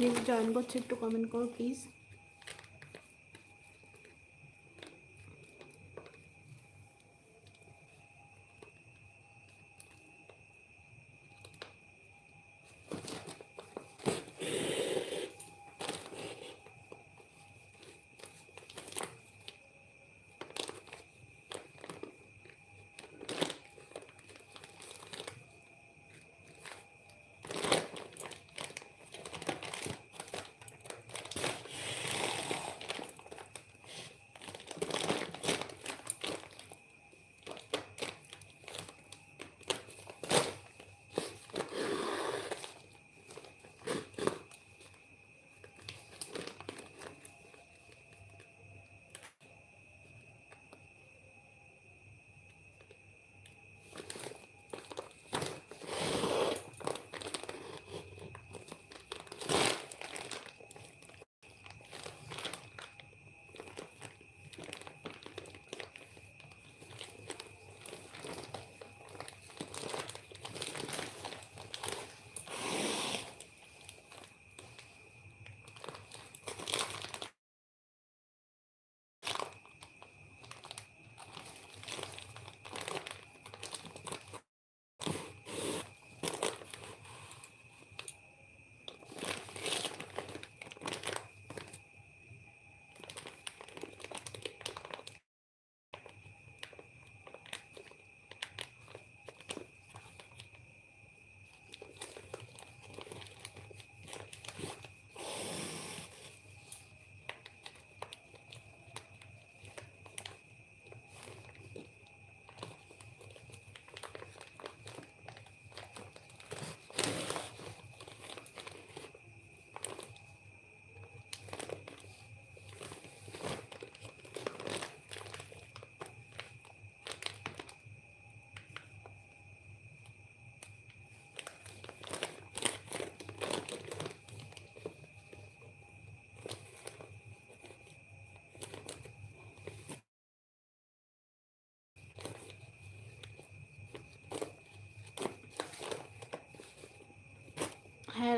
যে জয়েন করছে একটু কমেন্ট করো প্লিজ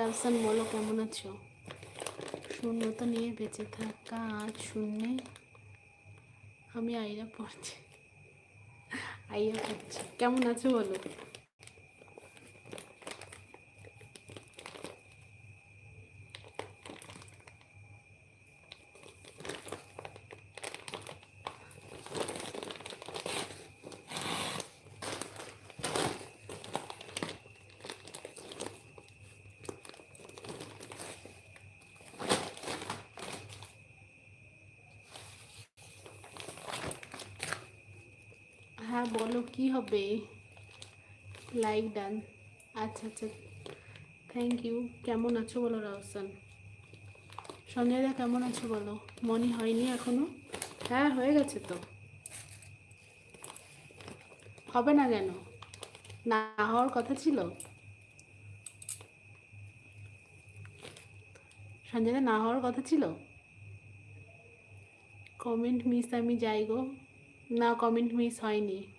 রাফসান বলো কেমন আছো? শূন্যতা নিয়ে বেঁচে থাকা আজ শূন্যে আমি আইরা পড়ছি। আইয়া পড়ছি। কেমন আছো বলো হ্যাঁ বলো, কি হবে? লাইক ডান আচ্ছা আচ্ছা। থ্যাংক ইউ কেমন আছো বলো রাহসান সঞ্জয়দা, কেমন আছো বলো? মনে হয়নি এখনও? হ্যাঁ হয়ে গেছে তো। হবে না কেন? না হওয়ার কথা ছিল? সঞ্জয়দা, না হওয়ার কথা ছিল? কমেন্ট মিস আমি যাই গো। না কমেন্ট মিস হয়নি।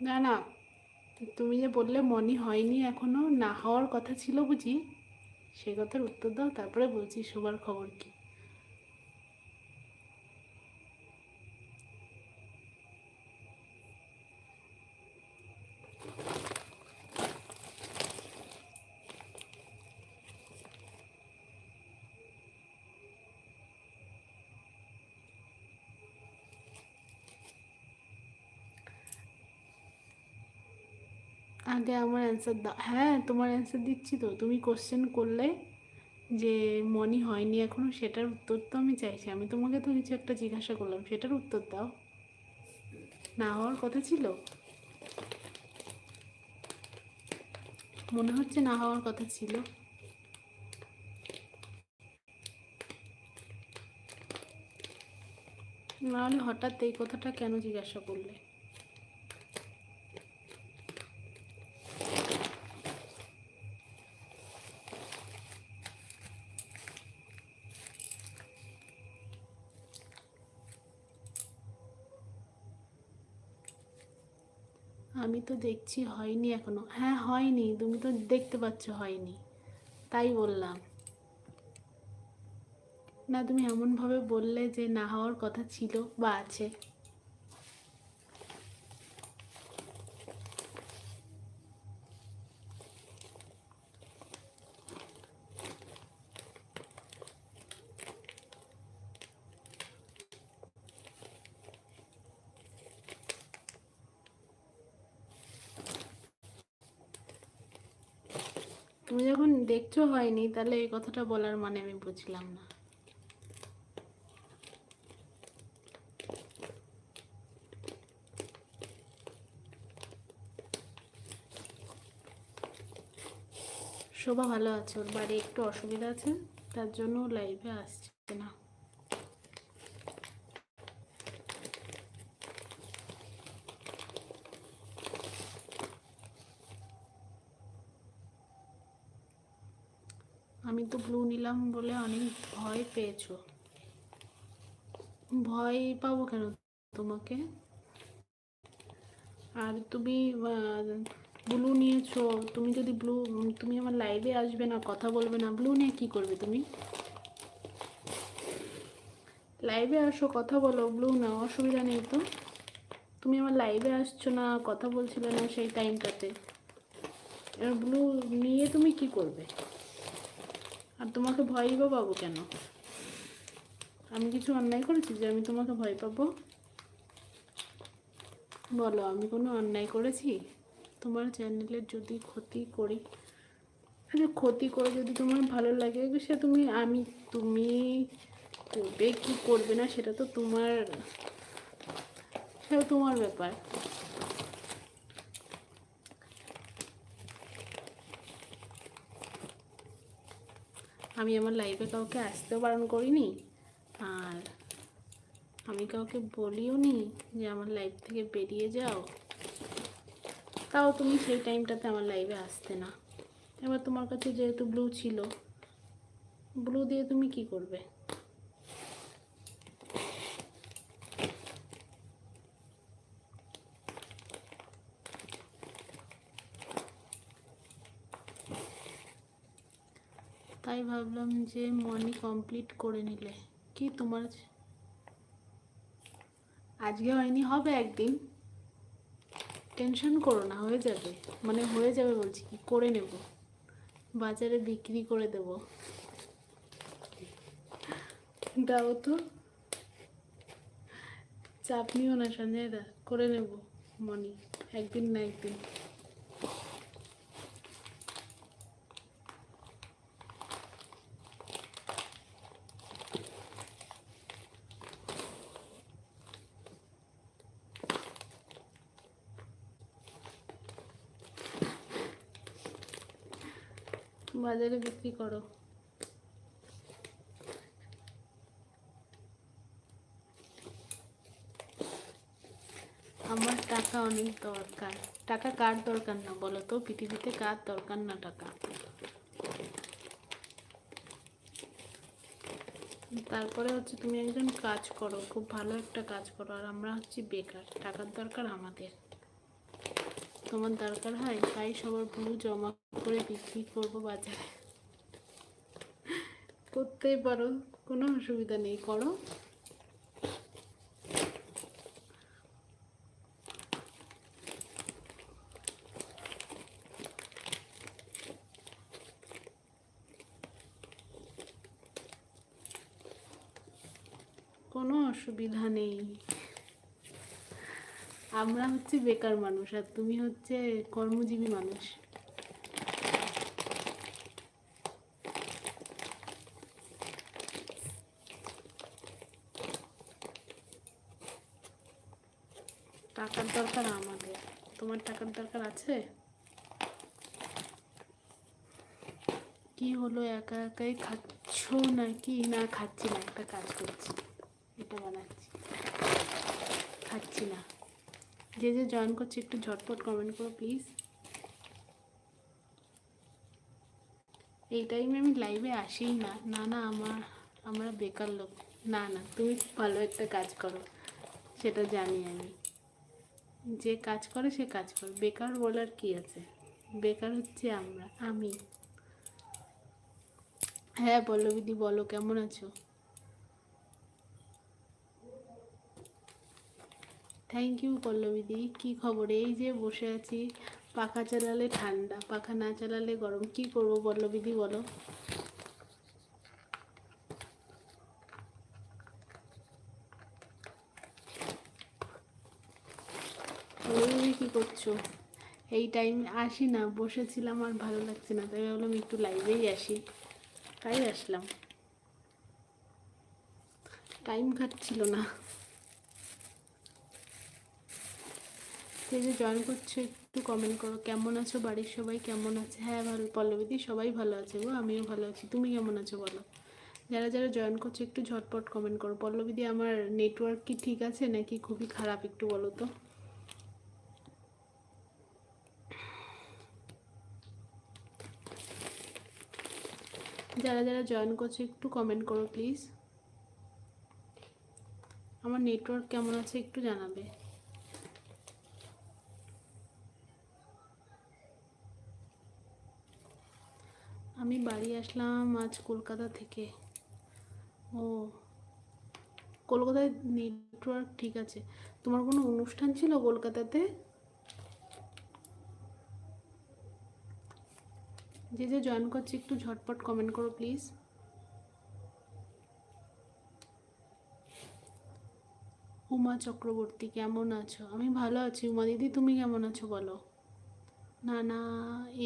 না না। তুমি যে বললে মনে হয়নি এখনও, না হওয়ার কথা ছিল বুঝি। সে কথার উত্তর দাও, তারপরে বলছি সবার খবর কি। আগে আমার অ্যান্সার দাও হ্যাঁ তোমার অ্যান্সার দিচ্ছি তো। তুমি কোশ্চেন করলে যে মনে হয়নি এখনও সেটার উত্তর তো আমি চাইছি। আমি তোমাকে তো কিছু একটা জিজ্ঞাসা করলাম, সেটার উত্তর দাও। না হওয়ার কথা ছিল? মনে হচ্ছে না হওয়ার কথা ছিল। নাহলে হঠাৎ এই কথাটা কেন জিজ্ঞাসা করলে আমি তো দেখছি হয়নি এখনও। হ্যাঁ হয়নি। তুমি তো দেখতে পাচ্ছ হয়নি। তাই বললাম। না, তুমি এমনভাবে বললে যে না হওয়ার কথা ছিল বা আছে। তুমি যখন দেখছ হয়নি, তাহলে এই কথাটা বলার মানে আমি বুঝলাম না। শোভা ভালো আছে, ওর বাড়ি একটু অসুবিধা আছে, তার জন্য লাইভে আসছে না আমি তো বলে অনেক ভয় পেয়েছ। ভয় পাবো কেন তোমাকে? আর তুমি ব্লু নিয়েছো, তুমি যদি ব্লু তুমি আমার লাইভে আসবে না, কথা বলবে না ব্লু নিয়ে কি করবে তুমি? লাইভে আসো, কথা বলো ব্লু না অসুবিধা নেই তো। তুমি আমার লাইভে আসছো না, কথা বলছিলে না সেই টাইমটাতে এবার ব্লু নিয়ে তুমি কি করবে? আর তোমাকে ভয়ই বা পাবো কেন? আমি কিছু অন্যায় করেছি যে আমি তোমাকে ভয় পাবো? বলো, আমি কোনো অন্যায় করেছি? তোমার চ্যানেলের যদি ক্ষতি করি আচ্ছা ক্ষতি করে যদি তোমার ভালো লাগে, সে তুমি, আমি, তুমি করবে কি করবে না, সেটা তো তোমার, সেটা তোমার ব্যাপার। আমি আমার লাইফে কাউকে আসতেও বারণ করিনি, আর আমি কাউকে বলিও নি যে আমার লাইফ থেকে বেরিয়ে যাও। তাও তুমি সেই টাইমটাতে আমার লাইফে আসতে না। এবার তোমার কাছে যেহেতু ব্লু ছিল ব্লু দিয়ে তুমি কি করবে তাই ভাবলাম যে মনি কমপ্লিট করে নিলে। কি তোমার আজকে হয়নি, হবে একদিন। টেনশন করো না, হয়ে যাবে। মানে হয়ে যাবে বলছি কি, করে নেব। বাজারে বিক্রি করে দেব। দাও তো। চাপ নিও না, সঞ্জয়দা, করে নেব। মনি একদিন না একদিন। বাজারে বিক্রি করো। আমার টাকা অনেক দরকার। টাকা কার দরকার না বলো তো? পৃথিবীতে কার দরকার না টাকা? তারপরে হচ্ছে তুমি একজন কাজ করো, খুব ভালো একটা কাজ করো, আর আমরা হচ্ছি বেকার। টাকার দরকার আমাদের। তোমার দরকার হয়? তাই সবার ব্লু জমা করে বিক্রি করব বাজারে। করতেই পারো, কোনো অসুবিধা নেই, করো। কোনো অসুবিধা নেই। আমরা হচ্ছে বেকার মানুষ আর তুমি হচ্ছে কর্মজীবী মানুষ টাকার দরকার আমাদের তোমার টাকার দরকার আছে? কি হলো, একা একাই খাচ্ছ নাকি? না, খাচ্ছি না, একটা কাজ করছি। এটা বানাচ্ছি। খাচ্ছি না। যে যে জয়েন করছে, একটু ঝটপট কমেন্ট করো প্লিজ এই টাইমে আমি লাইভে আসিই না। না না, আমার, আমরা বেকার লোক। না না, তুমি ভালো একটা কাজ করো। সেটা জানি আমি। যে কাজ করে, সে কাজ করে। বেকার বলার কি আছে? বেকার হচ্ছে আমরা, আমি। হ্যাঁ পল্লবীদি বলো, কেমন আছো? থ্যাংক ইউ পল্লবীদি কী খবর? এই যে বসে আছি, পাখা চালালে ঠান্ডা, পাখা না চালালে গরম। কি করব পল্লবীদি বলো তুমি কি করছ? এই টাইম আসি না, বসেছিলাম আর ভালো লাগছে না, তাই ভাবলাম একটু লাইভেই আসি। তাই আসলাম। টাইম কাটছিল না। যে যে জয়েন করছ, একটু কমেন্ট করো, কেমন আছো? বাড়ির সবাই কেমন আছে? হ্যাঁ ভালো, পল্লবীদি সবাই ভালো আছে গো, আমিও ভালো আছি। তুমি কেমন আছো বলো? যারা যারা জয়েন করছ, একটু ঝটপট কমেন্ট করো। পল্লবীদি, আমার নেটওয়ার্ক কি ঠিক আছে নাকি খুবই খারাপ একটু বলো তো? যারা যারা জয়েন করছে, একটু কমেন্ট করো প্লিজ আমার নেটওয়ার্ক কেমন আছে একটু জানাবে। আমি বাড়ি আসলাম আজ কলকাতা থেকে। ও, কলকাতায় নেটওয়ার্ক ঠিক আছে। তোমার কোনো অনুষ্ঠান ছিল কলকাতাতে? যে যে জয়েন করছে, একটু ঝটপট কমেন্ট করো প্লিজ উমা চক্রবর্তী, কেমন আছো? আমি ভালো আছি। উমা দিদি, তুমি কেমন আছো বলো? না না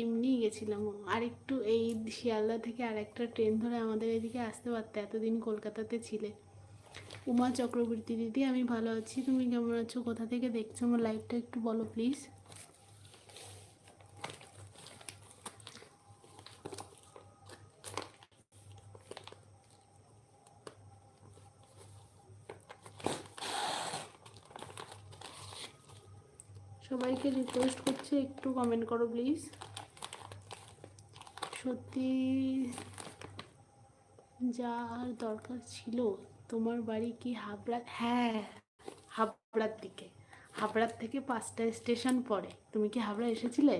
এমনি গেছিলাম। আর একটু এই শিয়ালদা থেকে আর একটা ট্রেন ধরে আমাদের এদিকে আসতে পারতে, এতদিন কলকাতাতে ছিলে। উমা চক্রবর্তী দিদি, আমি ভালো আছি। তুমি কেমন আছো? কোথা থেকে দেখছ? আমার লাইভটা একটু বলো প্লিজ সবাইকে রিকোয়েস্ট করছি, একটু কমেন্ট করো প্লিজ সত্যি যা দরকার ছিল, তোমার বাড়ি কি হাবড়া হ্যাঁ হাবড়ার দিকে। হাবড়ার থেকে পাঁচটা স্টেশন পড়ে তুমি কি হাবড়া এসেছিলে?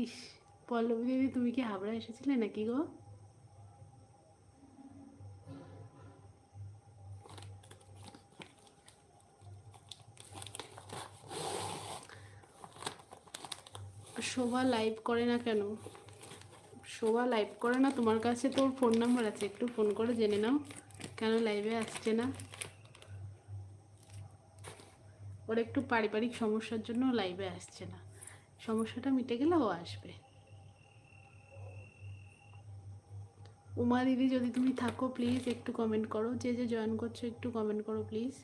ইস, পল্লবী দেবী তুমি কি হাবড়া এসেছিলে নাকি গো? শোভা লাইভ করে না কেন? শোভা লাইভ করে না, তোমার কাছে তোর ফোন নাম্বার আছে, একটু ফোন করে জেনে নাও, কেন লাইভে আসছে না? ওর একটু পারিবারিক সমস্যার জন্য লাইভে আসছে না। সমস্যাটা মিটে গেলে ও আসবে। উমা দিদি, যদি তুমি থাকো প্লিজ একটু কমেন্ট করো। যে যে জয়েন করছ, একটু কমেন্ট করো প্লিজ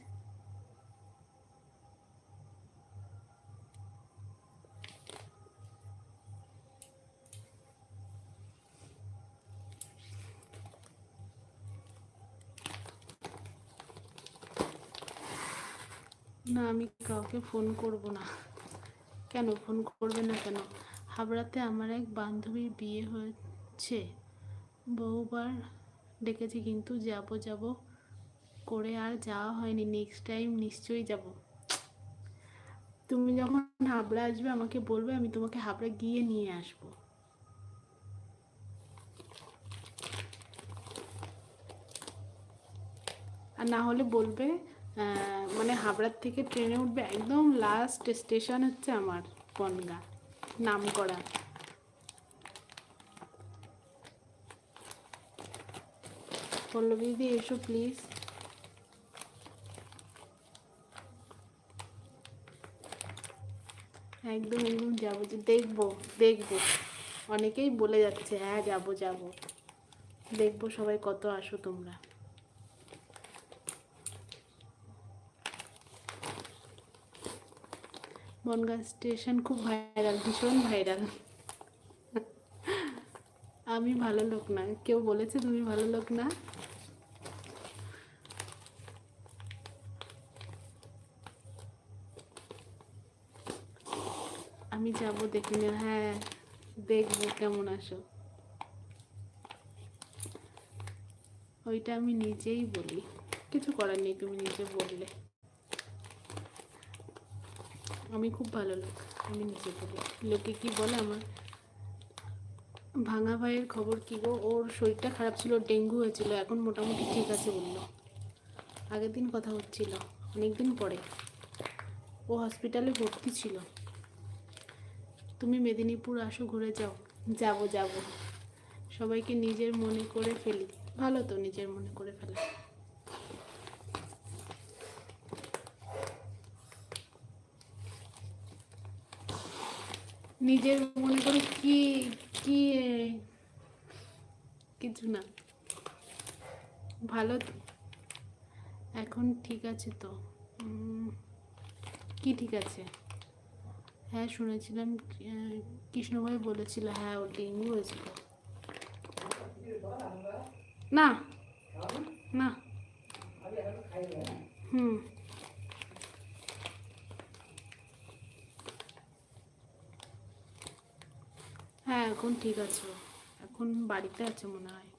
না, আমি কাউকে ফোন করব না। কেন? ফোন করবে না কেন? হাবড়াতে আমার এক বান্ধবীর বিয়ে হয়েছে। বহুবার ডেকেছি কিন্তু যাব যাব করে আর যাওয়া হয়নি। নেক্সট টাইম নিশ্চয়ই যাব। তুমি যখন হাবড়া আসবে, আমাকে বলবে, আমি তোমাকে হাবড়া গিয়ে নিয়ে আসব। আর না হলে বলবে মানে হাবড়ার থেকে ট্রেনে উঠবে একদম লাস্ট স্টেশন হচ্ছে আমার বনগা নাম করা পল্লবী দিদি, এসো প্লিজ একদম একদম যাব, যে দেখব দেখব। অনেকেই বলে যাচ্ছে হ্যাঁ যাব যাব। দেখব সবাই কত আসো তোমরা। বনগাঁ স্টেশন খুব ভাইরাল ভীষণ ভাইরাল আমি ভালো লোক না। কেউ বলেছে তুমি ভালো লোক না? আমি যাব দেখি না হ্যাঁ দেখব কেমন আসো। ওইটা আমি নিজেই বলি। কিছু করার নেই, তুমি নিজে বললে। আমি খুব ভালো লোক, আমি নিজে বলি লোকে কি বলে আমার? ভাঙা ভাইয়ের খবর কি গো? ওর শরীরটা খারাপ ছিল, ডেঙ্গু হয়েছিল, এখন মোটামুটি ঠিক আছে বলল। আগের দিন কথা হচ্ছিল অনেক দিন পরে। ও হসপিটালে ভর্তি ছিল। তুমি মেদিনীপুর আসো, ঘুরে যাও। যাব যাব। সবাইকে নিজের মনে করে ফেলি। ভালো তো নিজের মনে করে ফেলা। নিজের মনে করে কি কি কিছু না। ভালো তো। এখন ঠিক আছে তো। কি ঠিক আছে? হ্যাঁ শুনেছিলাম কৃষ্ণভাই বলেছিল হ্যাঁ ও ডেঙ্গু হয়েছিল। না না। হুম। হ্যাঁ এখন ঠিক আছে। এখন বাড়িতে আছে মনে হয়।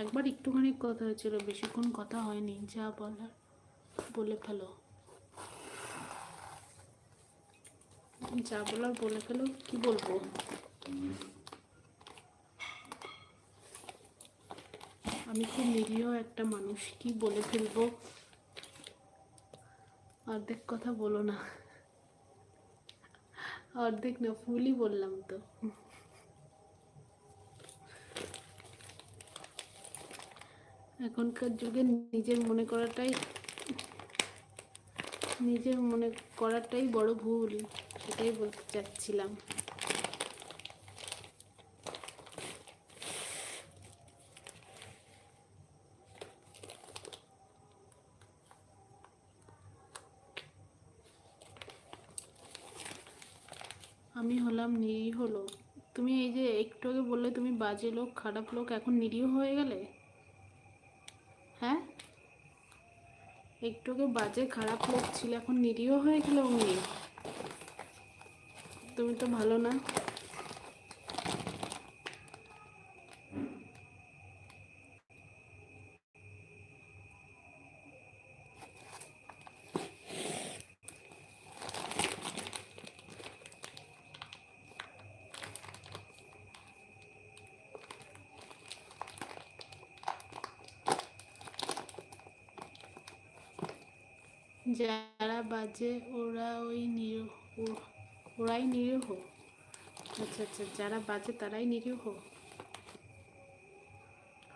একবার একটুখানি কথা হয়েছিল, বেশিক্ষণ কথা হয়নি, যা বলার বলে ফেলো। যা বলার বলে ফেলো, কি বলব? আমি খুব নিরীহ একটা মানুষ, কি বলে ফেলব? অর্ধেক কথা বলো না। অর্ধেক না, ফুলই বললাম তো। এখনকার যুগে নিজের মনে করাটাই, নিজের মনে করাটাই বড় ভুল, সেটাই বলতে চাচ্ছিলাম। আমি হলাম নিরীহ লোক। তুমি এই যে একটু আগে বললে তুমি বাজে লোক, খারাপ লোক, এখন নিরীহ হয়ে গেলে? হ্যাঁ? একটু আগে বাজে খারাপ লোক ছিল, এখন নিরীহ হয়ে গেলে অমনি? তুমি তো ভালো না। যারা বাজে, ওরা ওই নিরীহ, ওরাই নিরীহ। আচ্ছা আচ্ছা যারা বাজে তারাই নিরীহ।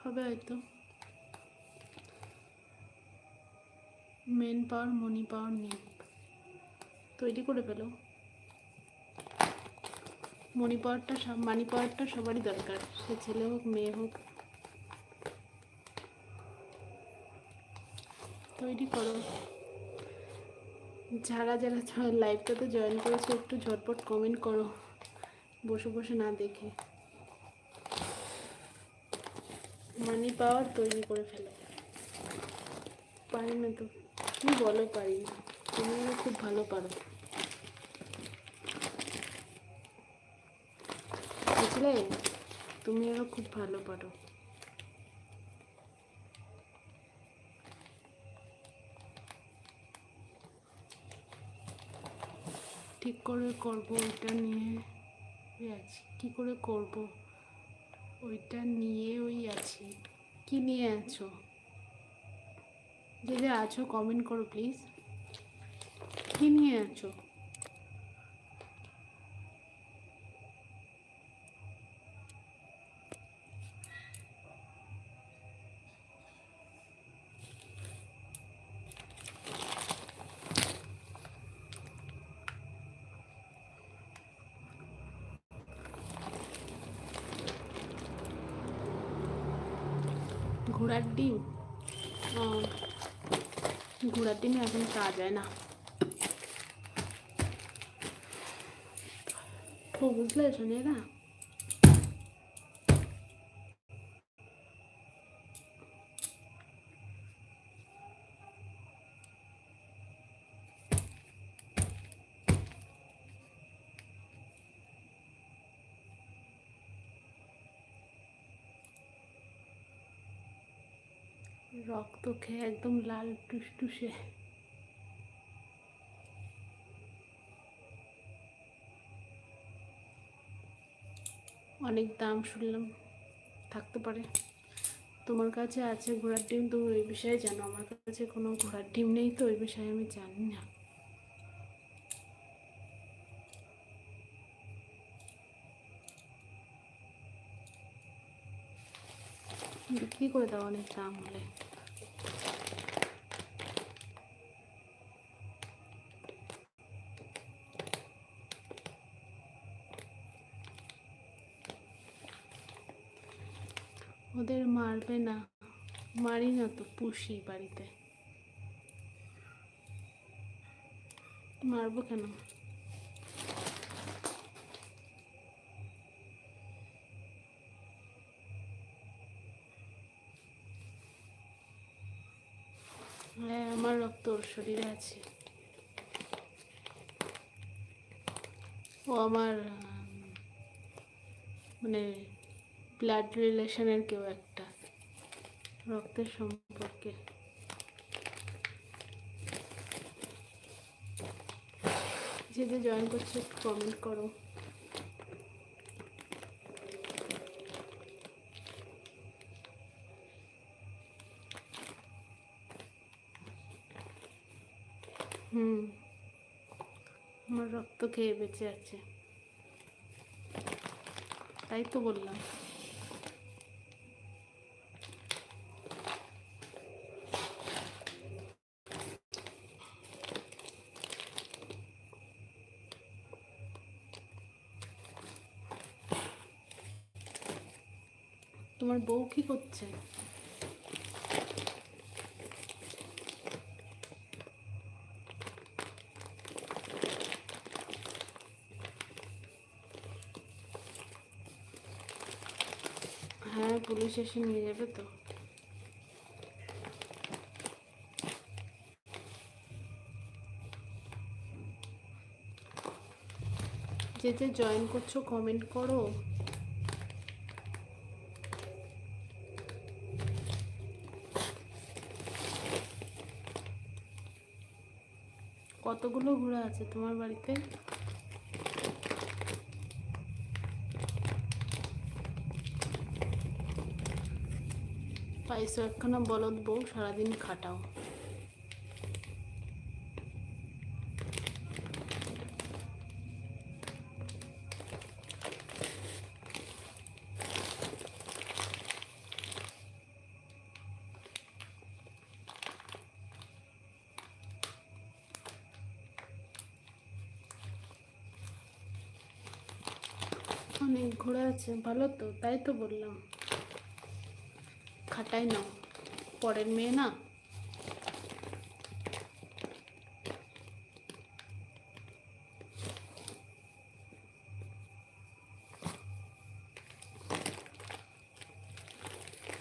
হবে হয়তো। মেন পাওয়ার মনি পাওয়ার নেই তৈরি করে ফেলো। মনি পাওয়ারটা মানি পাওয়ারটা সবারই দরকার। সে ছেলে হোক, মেয়ে হোক। তৈরি করো। যারা যারা লাইভটাতে জয়েন করেছে, একটু ঝটপট কমেন্ট করো। বসে বসে না দেখে। মানি পাওয়ার তৈরি করে ফেলো। পারি না তো। তুমি বলো পারি না। তুমি খুব ভালো পারো। বুঝলে? তুমি খুব ভালো পারো। ঠিক করে করব ওইটা নিয়ে। আছি। কী করে করব? ওইটা নিয়ে ওই আছি। কি নিয়ে আছো? যে যে আছো কমেন্ট করো প্লিজ কী নিয়ে আছো ঘোড়ার ডিম ও, ঘোড়ার ডিমে এখন পাওয়া যায় না রক্ত খেয়ে একদম লাল টুসটুসে। অনেক দাম শুনলাম, থাকতে পারে। তোমার কাছে আছে ঘোড়ার ডিম তুমি ওই বিষয়ে জানো। আমার কাছে কোনো ঘোড়ার ডিম নেই তো, ওই বিষয়ে আমি জানি না। বিক্রি করে দাও অনেক দাম হলে? ওদের মারবে না। মারি না তো পুষি বাড়িতে। মারবো কেন? হ্যাঁ আমার রক্ত ওর শরীরে আছে। ও আমার মানে ব্লাড রিলেশনের কেউ একটা। রক্তের সম্পর্কে। যে জয়েন করছে, একটু কমেন্ট করো। হুম। আমার রক্ত খেয়ে বেঁচে আছে। তাই তো বললাম। তোমার বউ কি করছে? হ্যাঁ পুলিশ এসে নিয়ে যাবে তো। যে যে জয়েন করছ কমেন্ট করো। কতগুলো ঘোড়া আছে তোমার বাড়িতে? পাইছো একখানা বলদ বউ সারাদিন খাটাও। আছে ভালো তো, তাই তো বললাম। খাটাই নাও, পরের মেয়ে না?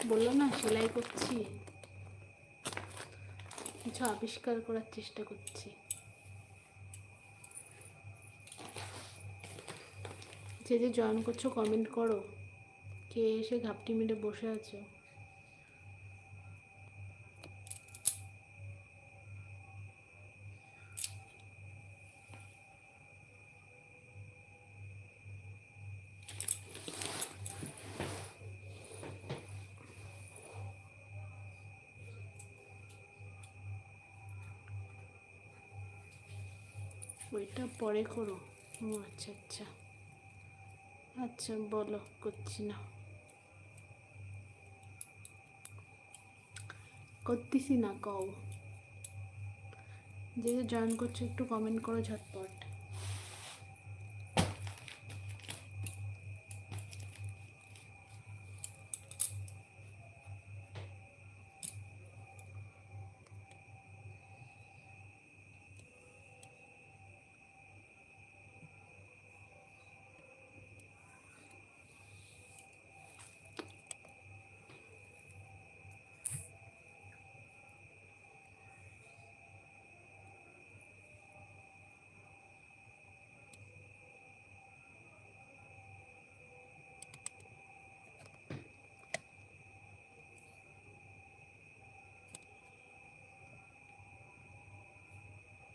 বলল না, সেলাই করছি। কিছু আবিষ্কার করার চেষ্টা করছি। যে যে জয়েন করছ কমেন্ট করো, কে এসে ঘাপটি মেরে বসে আছো। ওইটা পরে করো। ও আচ্ছা আচ্ছা। আচ্ছা বলো করছি না। করতেছি না কও। যে জয়েন করছ একটু কমেন্ট করো ঝটপট।